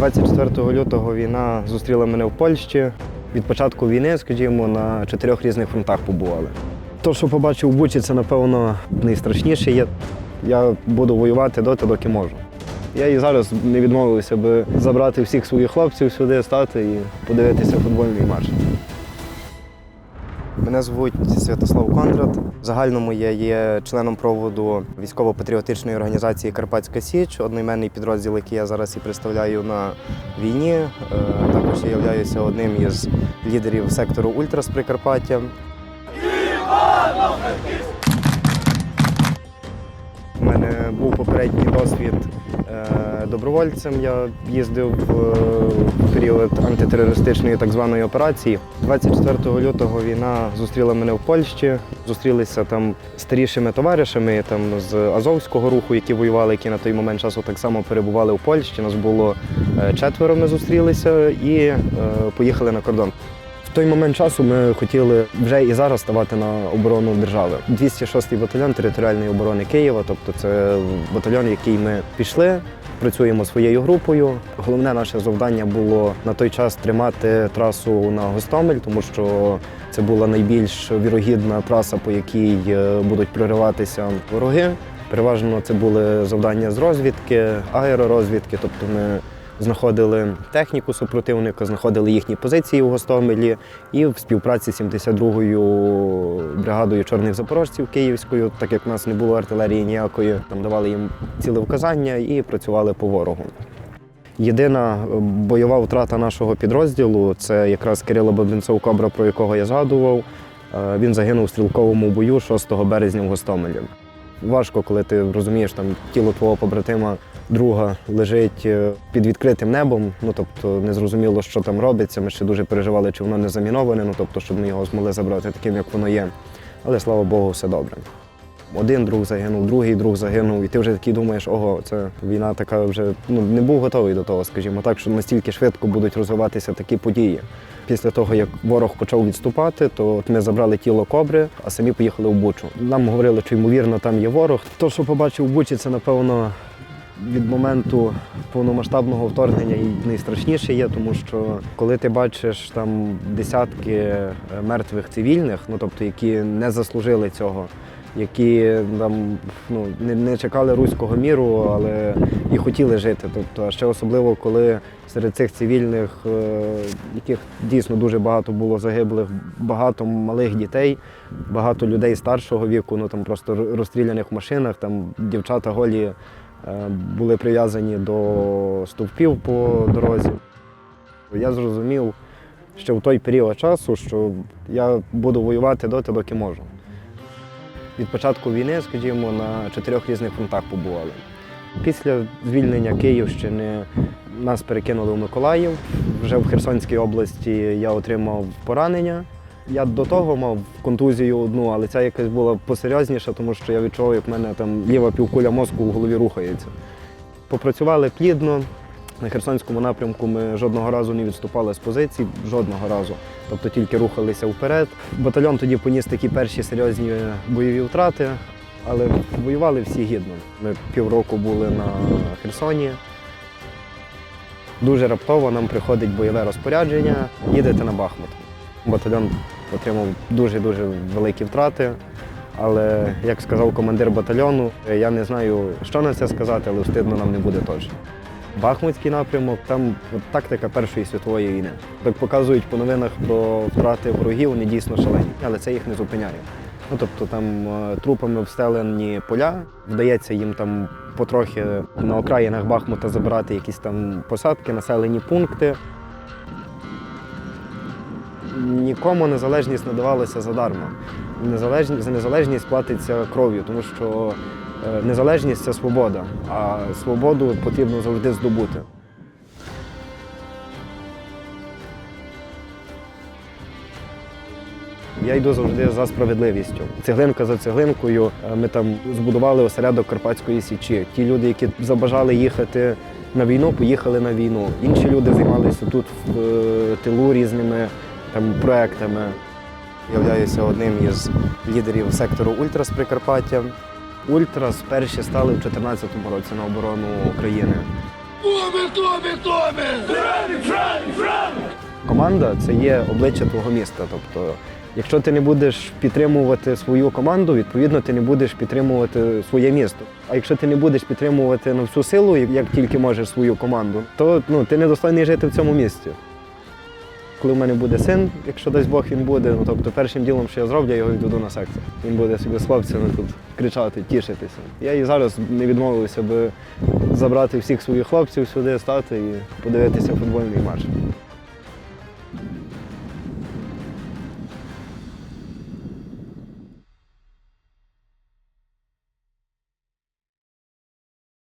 24 лютого війна зустріла мене в Польщі. Від початку війни, скажімо, на чотирьох різних фронтах побували. То, що побачив в Бучі, це, напевно, найстрашніше Я, Я буду воювати доти, доки можу. Я і зараз не відмовився би забрати всіх своїх хлопців сюди, стати і подивитися футбольний матч. Мене звуть Святослав Кондрат. В загальному я є членом проводу військово-патріотичної організації Карпатська Січ, одноіменний підрозділ, який я зараз і представляю на війні. Е, Також я являюся одним із лідерів сектору Ультрас Прикарпаття. У мене був попередній досвід добровольцем. Я їздив е, в період антитерористичної так званої операції. 24 лютого війна зустріла мене в Польщі. Зустрілися там старішими товаришами там, з Азовського руху, які воювали, які на той момент часу так само перебували в Польщі. Нас було е, четверо. Ми зустрілися і е, поїхали на кордон. Той момент часу ми хотіли вже і зараз ставати на оборону держави. 206-й батальйон територіальної оборони Києва, тобто це батальйон, який ми пішли. Працюємо своєю групою. Головне наше завдання було на той час тримати трасу на Гостомель, тому що це була найбільш вірогідна траса, по якій е, будуть прориватися вороги. Переважно це були завдання з розвідки, аеророзвідки, тобто ми знаходили техніку супротивника, знаходили їхні позиції у Гостомелі і в співпраці з 72-ю бригадою чорних запорожців Київською, так як в нас не було артилерії ніякої, там давали їм цілевказання і працювали по ворогу. Єдина е, бойова втрата нашого підрозділу це якраз Кирило Бабінцов Кобра, про якого я згадував. Е, Він загинув у стрілковому бою 6 березня в Гостомелі. Важко, коли ти розумієш, там тіло твого побратима, друга лежить е, під відкритим небом. Ну тобто не зрозуміло, що там робиться. Ми ще дуже переживали, чи воно не заміноване, ну тобто, щоб ми його змогли забрати таким, як воно є. Але слава Богу, все добре. Один друг загинув, другий друг загинув, і ти вже такий думаєш, ого, це війна така вже ну не був готовий до того, скажімо так, що настільки швидко будуть розвиватися такі події. Pісля того, як ворог почав відступати, то от ми забрали тіло кобри, а самі поїхали в Бучу. Нам говорили, що ймовірно там є ворог. То, що побачив в Бучі, це напевно від моменту повномасштабного вторгнення і найстрашніше є, тому що коли ти бачиш там десятки е, мертвих цивільних, ну тобто які не заслужили цього, які там ну не, не чекали руського міру, але і хотіли жити. Тобто, ще особливо, коли серед цих цивільних, е, яких дійсно дуже багато було загиблих, багато малих дітей, багато людей старшого віку, ну там просто розстріляних в машинах, там дівчата голі були прив'язані до стовпів по дорозі. Я зрозумів, що в той період часу, що я буду воювати доти, доки можу. Від початку війни, скажімо, на чотирьох різних фронтах побували. Після звільнення Київщини нас перекинули в Миколаїв. Вже в Херсонській області я отримав поранення. Я до того мав контузію одну, але ця якась була посерйозніша, тому що я відчував, як в мене там ліва півкуля мозку в голові рухається. Попрацювали плідно. На Херсонському напрямку ми жодного разу не відступали з позицій, жодного разу. Тобто тільки рухалися вперед. Батальйон тоді поніс такі перші серйозні бойові втрати, але воювали всі гідно. Ми півроку були на Херсоні. Дуже раптово нам приходить бойове розпорядження, їдете на Бахмут. Батальйон отримав дуже-дуже великі втрати. Але, як сказав командир батальйону, я не знаю, що на це сказати, але встидно нам не буде точно. Бахмутський напрямок, там от тактика Першої світової війни. Як показують по новинах про втрати ворогів, вони дійсно шалені, але це їх не зупиняє. Ну тобто там е, трупами встелені поля, вдається їм там потрохи на окраїнах Бахмута забирати якісь там посадки, населені пункти. Нікому незалежність не давалася задарма. Незалежність, за незалежність платиться кров'ю, тому що е, незалежність це свобода, а свободу потрібно завжди здобути. Я йду завжди за справедливістю. Цеглинка за цеглинкою. Е, Ми там збудували осередок Карпатської січі. Ті люди, які забажали їхати на війну, поїхали на війну. Інші люди займалися тут в е, тилу різними там проектами. Являюся одним із лідерів сектору Ультрас Прикарпаття. Ультрас перші стали в 2014 році на оборону України. Команда це є обличчя твого міста. Тобто, якщо ти не будеш підтримувати свою команду, відповідно ти не будеш підтримувати своє місто. А якщо ти не будеш підтримувати на всю силу, як тільки можеш свою команду, то ну, ти недостойний жити в цьому місті. Коли в мене буде син, якщо дасть Бог він буде, ну тобто першим ділом, що я зроблю, я його відведу на секцію. Він буде собі з хлопцями тут кричати, тішитися. Я і зараз не відмовився би забрати всіх своїх хлопців сюди, стати і подивитися футбольний матч.